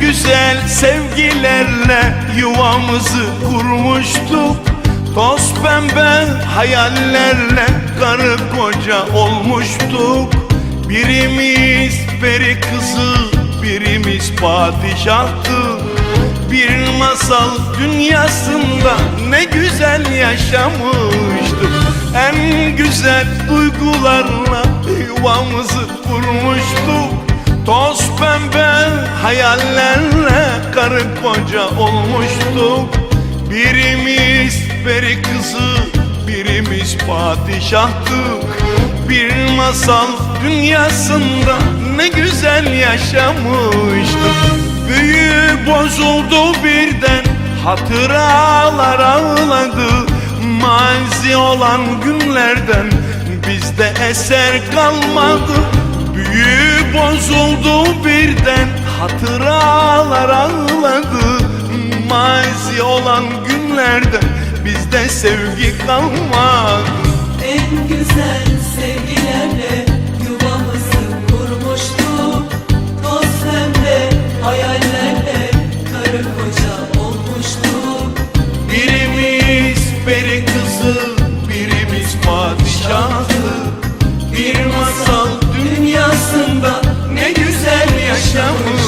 güzel sevgilerle yuvamızı kurmuştuk. Toz pembe hayallerle karı koca olmuştuk. Birimiz peri kızı, birimiz padişahtı. Bir masal dünyasında ne güzel yaşamıştık. En güzel duygularla yuvamızı kurmuştuk Toz pembe hayallerle karı koca olmuştuk. Birimiz peri kızı, birimiz padişahtık Bir masal dünyasında ne güzel yaşamıştık. Büyü bozuldu birden, hatıralar ağladı. Mazi olan günlerden bizde eser kalmadı Büyü bozuldu birden hatıralar ağladı. Mazi olan günlerde bizde sevgi kalmadı. En güzel yaşamış